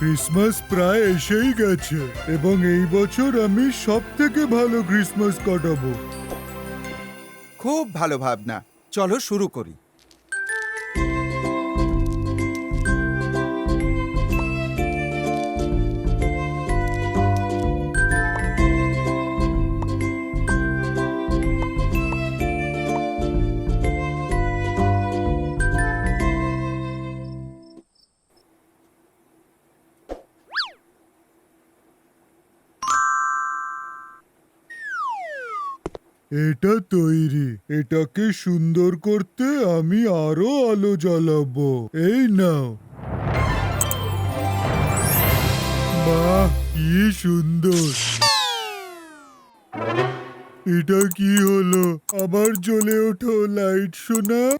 Christmas প্রায় এসেই গেছে এবং এই বছর আমি সব থেকে ভালো ক্রিসমাস কাটাবো। খুব ভালো ভাবনা। চলো শুরু করি। এটা তৈরি। এটাকে সুন্দর করতে আমি আরও আলো জ্বালাবো। এই নাও। বাহ, কি সুন্দর। এটা কি হলো? আবার জ্বলে ওঠো, লাইট শোনা।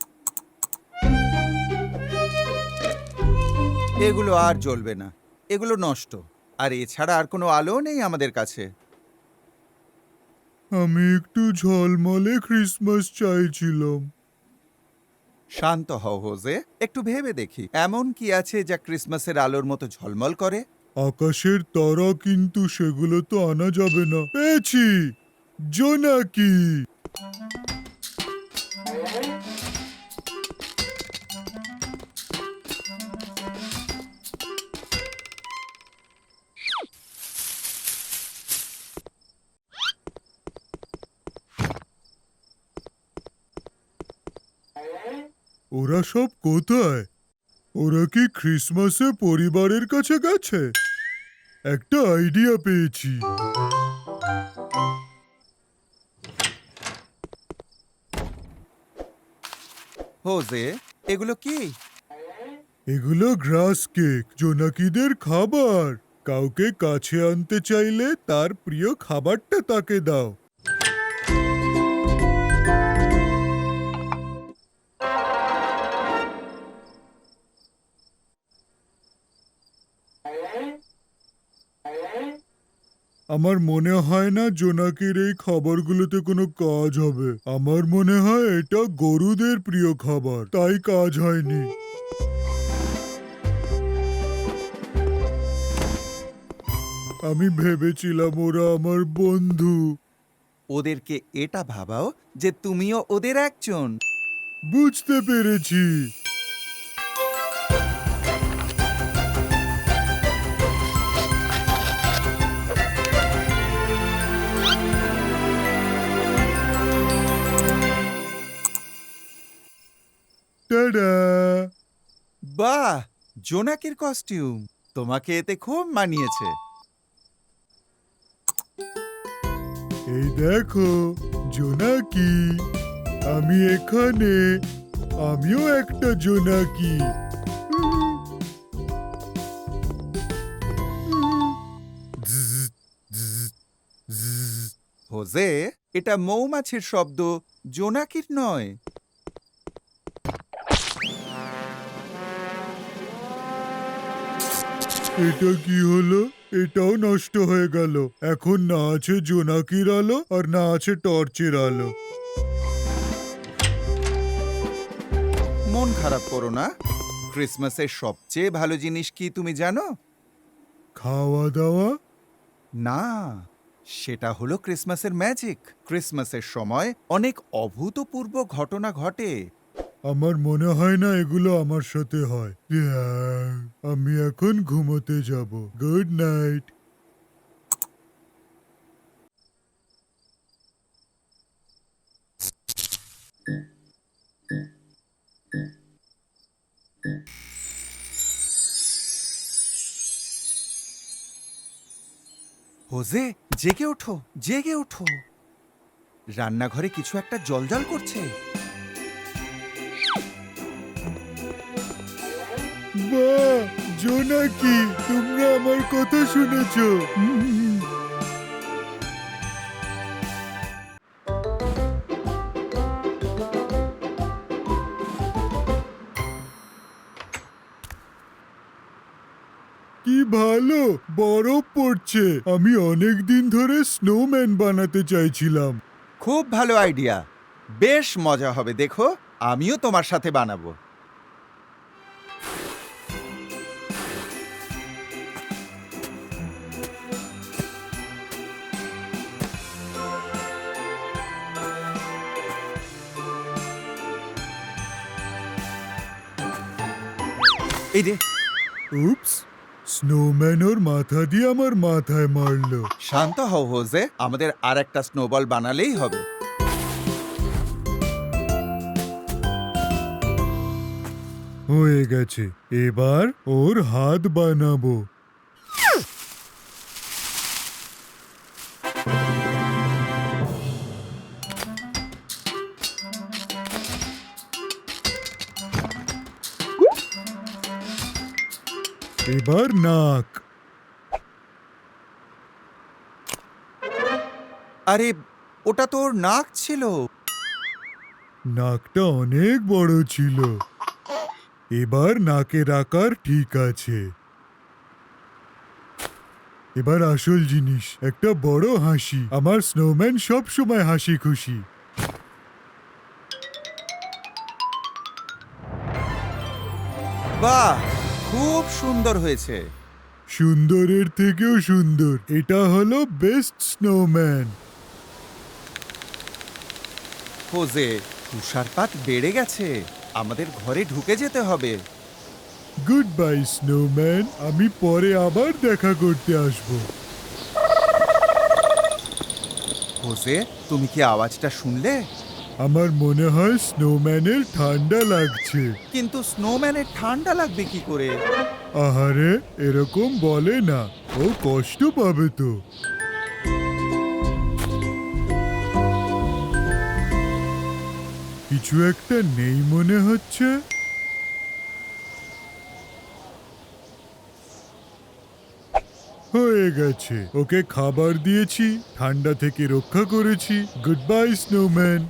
এগুলো আর জ্বলবে না। এগুলো নষ্ট। আর এছাড়া আর কোনো আলো নেই আমাদের কাছে। আমি একটু ঝলমলে ক্রিসমাস চাইছিলাম। শান্ত হও হোজে। একটু ভেবে দেখি এমন কি আছে যা ক্রিসমাসের আলোর মতো ঝলমল করে? আকাশের তারা কিন্তু সেগুলো তো আনা যাবে না। পেয়েছি! জোনাকি! ওরা সব কোথায়? ওরা কি ক্রিসমাসে পরিবারের কাছে গেছে? একটা আইডিয়া পেয়েছি। হোজে এগুলো কি? এগুলো গ্রাস কেক জোনাকিদের খাবার। কাউকে কাছে আনতে চাইলে তার প্রিয় খাবারটা তাকে দাও। আমার মনে হয় না জোনাকির এই খাবারগুলোতে কোনো কাজ হবে। আমার মনে হয় এটা গরুদের প্রিয় খাবার তাই কাজ হয়নি। আমি ভেবেছিলাম ওরা আমার বন্ধু। ওদেরকে এটা ভাবাও যে তুমিও ওদের একজন। বুঝতে পেরেছি। টাডা বাহ জোনাকির কস্টিউম। তোমাকে এতে খুব মানিয়েছে। এই দেখো জোনাকি। আমি এখানে আমিও একটা জোনাকি। হোজে এটা মৌমাছির শব্দ জোনাকির নয়। এটা কি হলো? এটাও নষ্ট হয়ে গেল। এখন না আছে জোনাকির আলো আর না আছে টর্চের আলো। মন খারাপ করো না। ক্রিসমাসের সবচেয়ে ভালো জিনিস কি তুমি জানো? খাওয়া দাওয়া না সেটা হলো ক্রিসমাসের ম্যাজিক। ক্রিসমাসের সময় অনেক অভূতপূর্ব ঘটনা ঘটে। আমার মনে হয় না এগুলো আমার সাথে হয়। আমি এখন ঘুমোতে যাব। Good night. হোজে, জেগে ওঠো জেগে ওঠো। রান্নাঘরে কিছু একটা জলজল করছে। বাহ জোনাকি তোমরা আমার কথা শুনেছো। কি ভালো, বরফ পড়ছে। আমি অনেক দিন ধরে স্নোম্যান বানাতে চাইছিলাম। খুব ভালো আইডিয়া বেশ মজা হবে, দেখো, আমিও তোমার সাথে বানাবো। রে উপস মাথা দিয়ে আমার মাথায় মারলো। শান্ত হও, হোজে, আমাদের আর একটা স্নোবল বানালেই হবে। হয়ে গেছে এবার ওর হাত বানাবো এবার নাক। আরে ওটা তোর নাক ছিল। নাকটা অনেক বড় ছিল। এবার নাকের আকার ঠিক আছে। এবার আসল জিনিস একটা বড় হাসি। আমার স্নোম্যান সব সময় হাসি খুশি বাহ! খুব সুন্দর হয়েছে। সুন্দরের থেকেও সুন্দর। এটা হলো বেস্ট স্নোম্যান। হোজে তুষারপাত বেড়ে গেছে। আমাদের ঘরে ঢুকে যেতে হবে। গুড বাই স্নোম্যান আমি পরে আবার দেখা করতে আসব। হোজে তুমি কি আওয়াজটা শুনলে? আমার মনে হয় স্নোম্যানের ঠান্ডা লাগছে। কিন্তু স্নোম্যানের ঠান্ডা লাগবে কি করে? আহারে এরকম বলে না। ও কষ্ট পাবে তো। কিছু একটা নেই মনে হচ্ছে। হয়ে গেছে। ওকে খাবার দিয়েছি ঠান্ডা থেকে রক্ষা করেছি। গুড বাই স্নোম্যান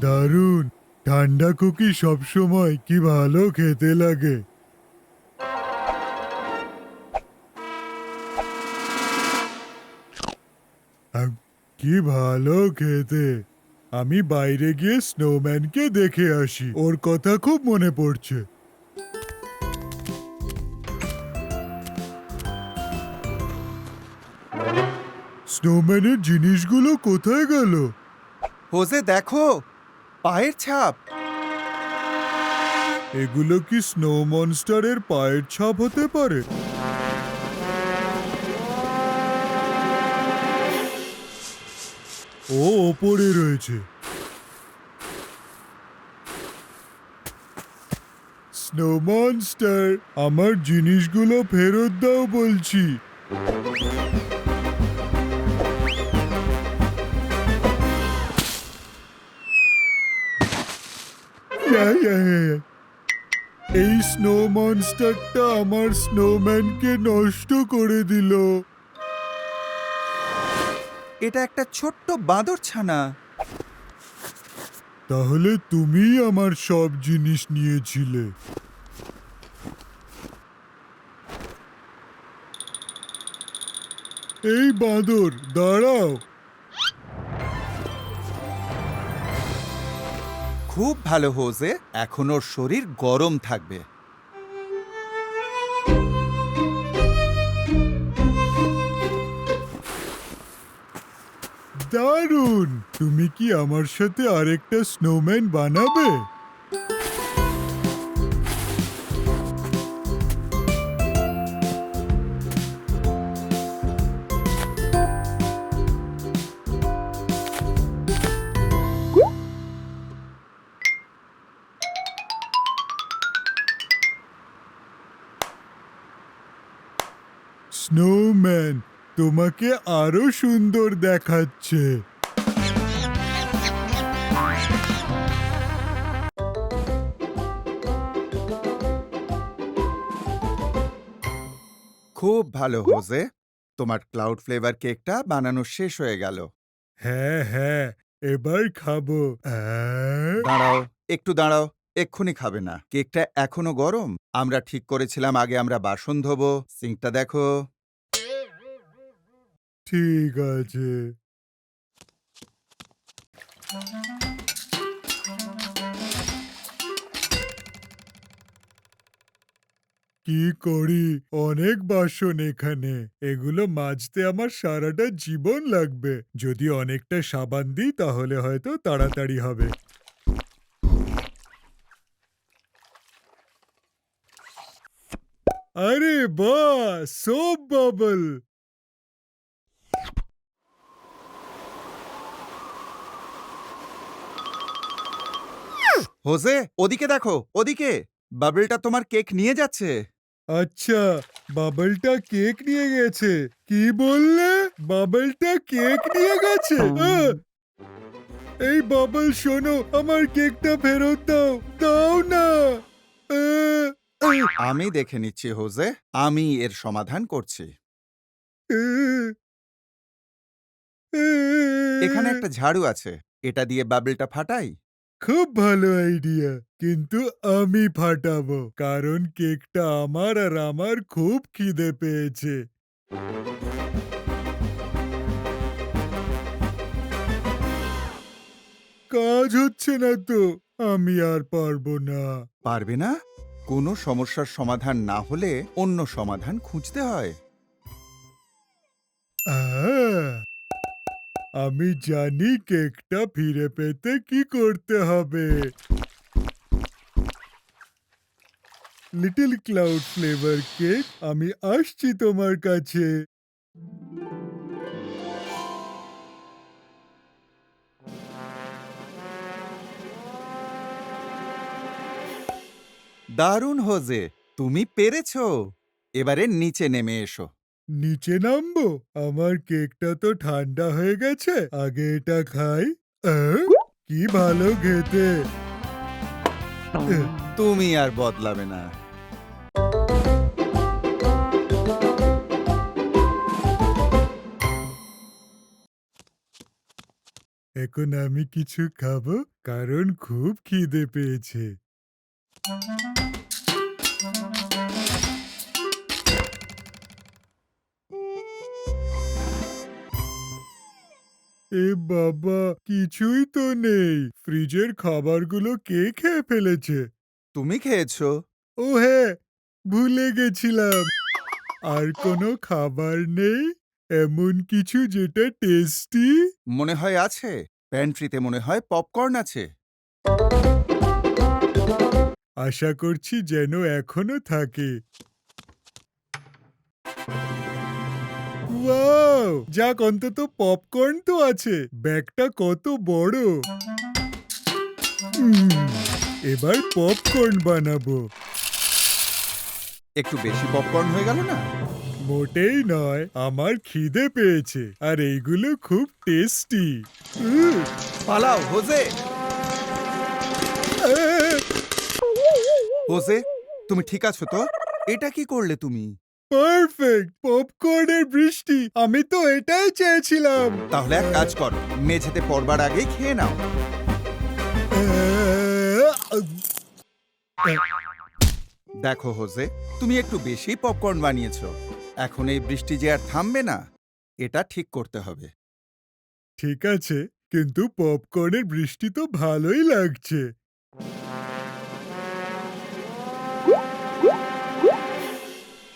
দারুণ। ঠান্ডা কুকি সবসময় কি ভালো খেতে লাগে। কি ভালো খেতে। আমি বাইরে গিয়ে স্নোম্যানকে দেখে আসি। ওর কথা খুব মনে পড়ছে। স্নোম্যানের জিনিসগুলো কোথায় গেল? হোজে, দেখো। পায়ের ছাপ। এগুলো কি স্নো মনস্টারের পায়ের ছাপ হতে পারে? ও ওপরে রয়েছে। স্নো মনস্টার, আমার জিনিসগুলো ফেরত দাও বলছি। এই স্নো মনস্টারটা আমার স্নোম্যানকে নষ্ট করে দিল। এটা একটা ছোট্ট বাঁদর ছানা। তাহলে তুমি আমার সব জিনিস নিয়েছিলে। এই বাঁদর দাঁড়াও। খুব ভালো হোজে এখন ওর শরীর গরম থাকবে। দারুণ তুমি কি আমার সাথে আরেকটা স্নোম্যান বানাবে? তোমাকে আরও সুন্দর দেখাচ্ছে। খুব ভালো হোজে। তোমার ক্লাউড ফ্লেভার কেকটা বানানো শেষ হয়ে গেল। হ্যাঁ হ্যাঁ এবার খাব। আহ, দাঁড়াও একটু দাঁড়াও এক্ষুনি খাবে না। কেকটা এখনও গরম। আমরা ঠিক করেছিলাম আগে আমরা বাসন ধোবো। সিঙ্কটা দেখো। ঠিক আছে। কি করি? অনেক বাসন এখানে। এগুলো মাজতে আমার সারাটা জীবন লাগবে। যদি অনেকটা সাবান দিই, তাহলে হয়তো তাড়াতাড়ি হবে। আরে বাহ! Soap bubble! হোজে ওদিকে দেখো ওদিকে। বাবলটা তোমার কেক নিয়ে যাচ্ছে। আচ্ছা বাবলটা কেক নিয়ে গেছে। কি বললে? বাবলটা কেক নিয়ে গেছে আহ! এই বাবল শোনো আমার কেকটা ফেরত দাও দাও না। আহ! আমি দেখে নিচ্ছি হোজে আমি এর সমাধান করছি। এখানে একটা ঝাড়ু আছে এটা দিয়ে বাবলটা ফাটাই। খুব ভালো আইডিয়া কিন্তু আমি ফাটাবো। কারণ কেকটা আমার আর আমার খুব খিদে পেয়েছে। কাজ হচ্ছে না তো আমি আর পারব না। পারবে না? কোনো সমস্যার সমাধান না হলে অন্য সমাধান খুঁজতে হয়। আহ, আমি জানি কেকটা ফিরে পেতে কি করতে হবে। লিটল ক্লাউড ফ্লেভার কেক আমি আসছি তোমার কাছে। দারুণ হোজে, তুমি পেরেছ। এবারে নিচে নেমে এসো। নিচে নামবো? আমার কেকটা তো ঠান্ডা হয়ে গেছে আগে এটা খাই। আহ, কি ভালো খেতে। তুমি আর বদলাবে না। এখন আমি কিছু খাব কারণ খুব খিদে পেয়েছে। এ বাবা কিছুই তো নেই। ফ্রিজের খাবারগুলো কে খেয়ে ফেলেছে? তুমি খেয়েছো। ও হ্যাঁ ভুলে গেছিলাম। আর কোনো খাবার নেই? এমন কিছু যেটা টেস্টি? মনে হয় আছে। প্যান্ট্রিতে মনে হয় পপকর্ন আছে। আশা করছি যেন এখনও থাকে। ওয়াও যাক অন্তত পপকর্ন তো আছে ব্যাগটা কত বড়। উম, এবার পপকর্ন বানাবো। একটু বেশি পপকর্ন হয়ে গেল না? মোটেই নয় আমার খিদে পেয়েছে আর এইগুলো খুব টেস্টি। পালাও হোজে। হোজে তুমি ঠিক আছো তো? এটা কি করলে তুমি? পারফেক্ট পপকর্নের বৃষ্টি! আমি তো এটাই চেয়েছিলাম! তাহলে এক কাজ করো মেঝেতে পড়বার আগেই খেয়ে নাও। দেখো হোজে তুমি একটু বেশি পপকর্ন বানিয়েছো। এখন এই বৃষ্টি যে আর থামবে না এটা ঠিক করতে হবে। ঠিক আছে কিন্তু পপকর্নের বৃষ্টি তো ভালোই লাগছে।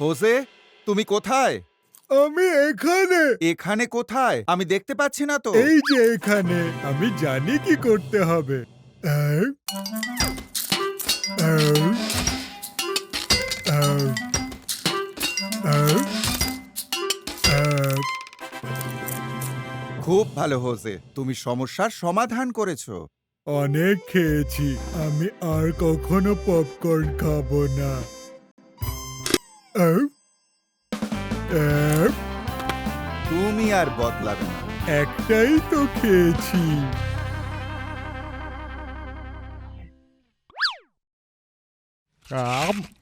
হোজে তুমি কোথায়? আমি এখানে। এখানে কোথায়? আমি দেখতে পাচ্ছি না তো। এই যে এখানে আমি জানি কি করতে হবে। আউ, আউ, আউ, আউ, আউ। খুব ভালো হোসে তুমি সমস্যার সমাধান করেছ। অনেক খেয়েছি আমি আর কখনো পপকর্ন খাব না। তুমি আর বদলাবে না। একটাই তো খেয়েছি। Um,